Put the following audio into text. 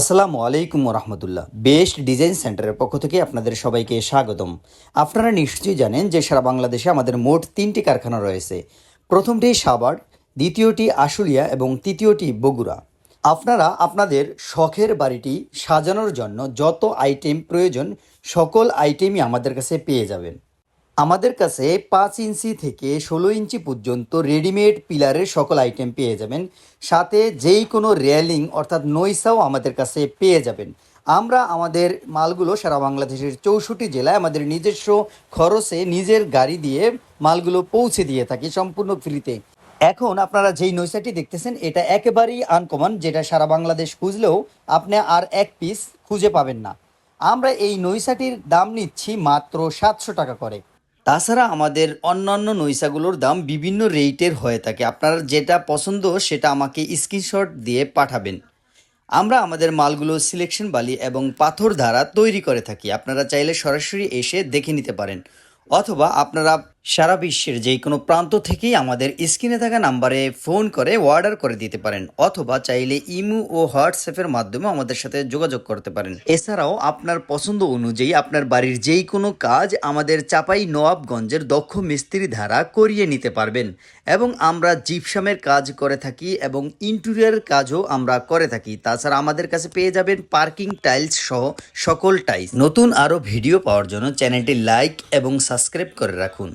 আসসালামু আলাইকুম রহমতুল্লাহ best design সেন্টারের পক্ষ থেকে আপনাদের সবাইকে স্বাগতম। আপনারা নিশ্চয়ই জানেন যে সারা বাংলাদেশে আমাদের মোট তিনটি কারখানা রয়েছে। প্রথমটি সাভার, দ্বিতীয়টি আশুলিয়া এবং তৃতীয়টি বগুড়া। আপনারা আপনাদের শখের বাড়িটি সাজানোর জন্য যত আইটেম প্রয়োজন সকল আইটেমই আমাদের কাছে পেয়ে যাবেন। আমাদের কাছে পাঁচ ইঞ্চি থেকে ষোলো ইঞ্চি পর্যন্ত রেডিমেড পিলারের সকল আইটেম পেয়ে যাবেন। সাথে যেই কোনো রেলিং অর্থাৎ নৈসাও আমাদের কাছে পেয়ে যাবেন। আমরা আমাদের মালগুলো সারা বাংলাদেশের চৌষট্টি জেলায় আমাদের নিজস্ব খরচে নিজের গাড়ি দিয়ে মালগুলো পৌঁছে দিয়ে থাকি সম্পূর্ণ ফ্রিতে। এখন আপনারা যেই নৈসাটি দেখতেছেন, এটা একেবারেই আনকমন যেটা সারা বাংলাদেশ খুঁজলেও আপনি আর এক পিস খুঁজে পাবেন না। আমরা এই নৈসাটির দাম নিচ্ছি মাত্র সাতশো টাকা করে। তাছাড়া আমাদের অন্যান্য নৈশাগুলোর দাম বিভিন্ন রেটের হয়ে থাকে। আপনার যেটা পছন্দ সেটা আমাকে স্ক্রিনশট দিয়ে পাঠাবেন। আমরা আমাদের মালগুলো সিলেকশন বালি এবং পাথর দ্বারা তৈরি করে থাকি। আপনারা চাইলে সরাসরি এসে দেখে নিতে পারেন। অথবা আপনারা সারা বিশ্বের যে কোনো প্রান্ত থেকেই আমাদের স্ক্রিনে থাকা নাম্বারে ফোন করে, অর্ডার করে দিতে পারেন অথবা চাইলে ইমু ও হোয়াটসঅ্যাপের মাধ্যমে আমাদের সাথে যোগাযোগ করতে পারেন। এছাড়াও আপনার পছন্দ অনুযায়ী আপনার বাড়ির যেই কোনো কাজ আমাদের চাপাই নবাবগঞ্জের দক্ষ মিস্ত্রি দ্বারা করিয়ে নিতে পারবেন এবং আমরা জিপসামের কাজ করে থাকি এবং ইন্টেরিয়ার কাজও আমরা করে থাকি। তাছাড়া আমাদের কাছে পেয়ে যাবেন পার্কিং টাইলস সহ সকল টাইলস। নতুন আরও ভিডিও পাওয়ার জন্য চ্যানেলটি লাইক এবং সাবস্ক্রাইব করে রাখুন।